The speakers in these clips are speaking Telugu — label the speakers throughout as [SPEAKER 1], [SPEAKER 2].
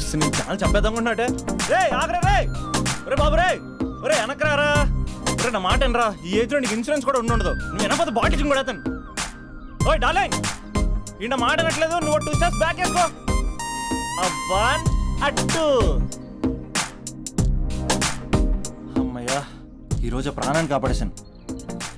[SPEAKER 1] ఊసి చాలా ఛానల్ ఉన్నాటే రే ఆగరా రే ఒరే బాబు రే ఒరే వెనకరారా. ఒరే నా మాట అనరా ఈ ఏజ్ నీకు ఇన్సూరెన్స్ కూడా ఉండదు. నువ్వు వెనకపోతే బాటిల్ కూడా అతను ఓయ్ డార్లింగ్. ఈయన మాట అనట్లేదు నువ్వు టూ స్టెప్స్ బ్యాక్ వేసుకో. వన్ అట్టు అమ్మయ్యా ఈరోజు ప్రాణాన్ని కాపాడేశాను.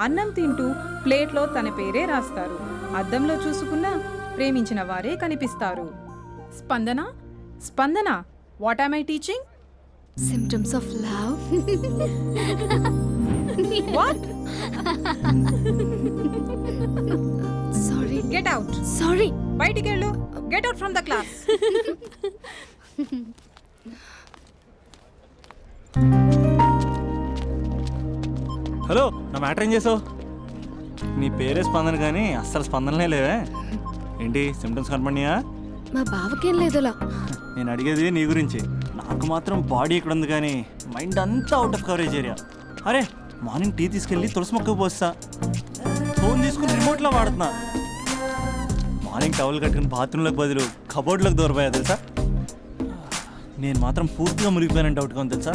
[SPEAKER 2] అన్నం తింటూ ప్లేట్లో తన పేరే రాస్తారు. అద్దంలో చూసుకున్నా ప్రేమించిన వారే కనిపిస్తారు. Spandana? Spandana what am I teaching
[SPEAKER 3] symptoms of love
[SPEAKER 2] what
[SPEAKER 3] sorry
[SPEAKER 2] get out
[SPEAKER 3] sorry
[SPEAKER 2] బయటికి వెళ్ళు get out from the class
[SPEAKER 1] hello నా మ్యాటర్ ఏం చేసావు? నీ పేరే స్పందన కానీ అస్సలు స్పందనలే లేవే. ఏంటి సిమ్టమ్స్ కనపడినాయా?
[SPEAKER 3] మా బావకేం లేదులా.
[SPEAKER 1] నేను అడిగేది నీ గురించి. నాకు మాత్రం బాడీ ఇక్కడ ఉంది కానీ మైండ్ అంతా అవుట్ ఆఫ్ కవరేజ్ ఏరియా అరే మార్నింగ్ టీ తీసుకెళ్ళి తులసి మొక్క పోస్తా. ఫోన్ తీసుకుని రిమోట్లో వాడుతున్నా. మార్నింగ్ టవల్ కట్టుకుని బాత్రూంలోకి బదులు కబోర్డ్లోకి దూరపోయా తెలుసా? నేను మాత్రం పూర్తిగా మునిగిపోయానని డౌట్గా ఉంది తెలుసా?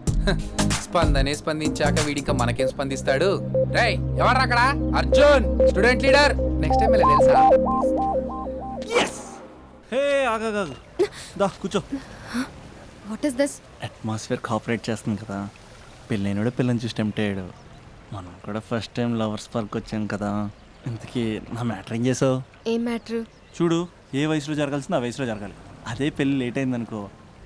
[SPEAKER 4] స్పందనే స్పందించాక వీడింకా మనకేం స్పందిస్తాడు? రేయ్ ఎవర్రా అక్కడ? Arjun student leader. Next time ఇలా తెలుసా?
[SPEAKER 1] హే ఆగా దా కూర్చో.
[SPEAKER 3] What is this
[SPEAKER 1] atmosphere cooperate చేస్తుంది కదా. పెళ్ళైనడు పిల్లని చూసి టెంప్ట్ అయ్యాడు. మనం కూడా ఫస్ట్ టైం లవర్స్ పార్క్ వచ్చాం కదా. ఇంతకీ నా మ్యాటర్ ఏం చేసావు?
[SPEAKER 3] ఏం మ్యాటర్
[SPEAKER 1] చూడు ఏ వయసులో జరగాల్సిందో ఆ వయసులో జరగాలి. అదే పెళ్ళి లేట్ అయిందనుకో.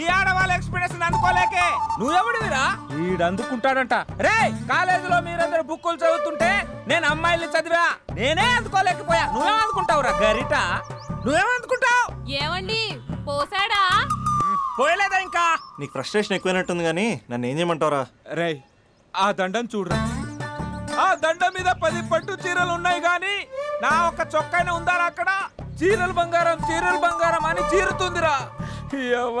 [SPEAKER 5] ఈ ఆడవాళ్ళ ఎక్స్పెక్టేషన్ అందుకోలేకే నువ్వెవడివిరా? వీడు అందుకుంటాడంట. రే కాలేజీలో మీరందరూ బుక్కులు చదువుతుంటే నేను అమ్మాయిల్ని చదివా. నేనే అందుకోలేకపోయా. నువ్వేం అందుకుంటావురా గరిట. నువ్వేం అందుకుంటావు
[SPEAKER 6] ఏమండి? పోసాడా?
[SPEAKER 5] పోయలేదా ఇంకా?
[SPEAKER 1] నీకు ఫ్రస్ట్రేషన్ ఎక్కువైనట్టుంది కానీ నన్ను ఏం చేయమంటావురా?
[SPEAKER 5] రే ఆ దండం చూడరా. ఆ దండం మీద పది పట్టు చీరలు ఉన్నాయి గాని నా ఒక్క చొక్కాయిన ఉందారా అక్కడ? చీరలు బంగారం చీరలు బంగారం అని చీరుతుందిరా. యవ్వ.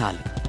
[SPEAKER 7] చాలు.